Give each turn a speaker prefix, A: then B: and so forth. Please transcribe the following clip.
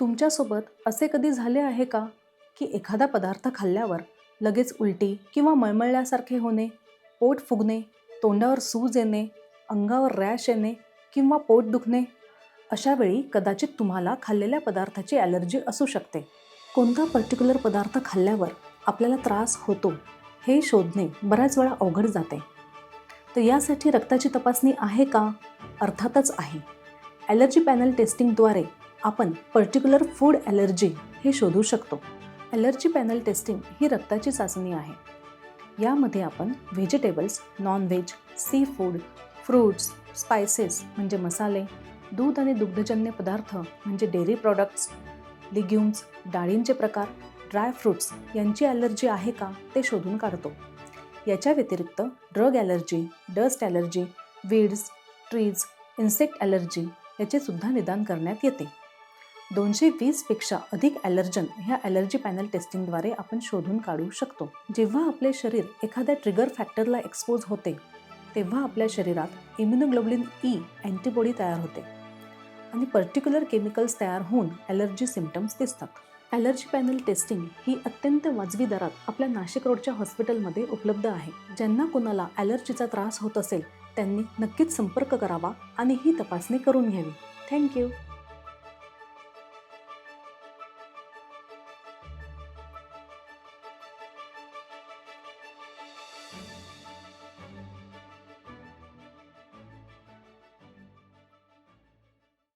A: तुमच्यासोबत असे कधी झाले आहे का? की एखादा पदार्थ खाल्ल्यावर लगेच उलटी किंवा मळमळल्यासारखे होणे पोट फुगणे तोंडावर सूज येणे अंगावर रॅश येणे किंवा पोट दुखणे? अशावेळी कदाचित तुम्हाला खाल्लेल्या पदार्थाची ॲलर्जी असू शकते. कोणता पर्टिक्युलर पदार्थ खाल्ल्यावर आपल्याला त्रास होतो हे शोधणे बऱ्याच वेळा अवघड जाते. तर यासाठी रक्ताची तपासणी आहे का? अर्थातच आहे. ॲलर्जी पॅनल टेस्टिंगद्वारे आपण पर्टिक्युलर फूड ॲलर्जी हे शोधू शकतो. ॲलर्जी पॅनल टेस्टिंग ही रक्ताची चाचणी आहे. यामध्ये आपण vegetables nonveg seafood fruits spices म्हणजे मसाले दूध आणि दुग्धजन्य पदार्थ म्हणजे डेअरी प्रॉडक्ट्स लिग्युम्स डाळींचे प्रकार ड्राय फ्रूट्स यांची ॲलर्जी आहे का ते शोधून काढतो. याच्या व्यतिरिक्त drug allergy dust allergy weeds trees insect allergy याचे सुद्धा निदान करण्यात येते. दोनशे वीसपेक्षा अधिक ॲलर्जन ह्या ॲलर्जी पॅनल टेस्टिंगद्वारे आपण शोधून काढू शकतो. जेव्हा आपले शरीर एखाद्या ट्रिगर फॅक्टरला एक्सपोज होते तेव्हा आपल्या शरीरात इम्युनोग्लोबलिन ई e अँटीबॉडी तयार होते आणि पर्टिक्युलर केमिकल्स तयार होऊन ॲलर्जी सिमटम्स दिसतात. ॲलर्जी पॅनल टेस्टिंग ही अत्यंत वाजवी दरात आपल्या नाशिक रोडच्या हॉस्पिटलमध्ये उपलब्ध आहे. ज्यांना कोणाला ॲलर्जीचा त्रास होत असेल त्यांनी नक्कीच संपर्क करावा आणि ही तपासणी करून घ्यावी. थँक्यू.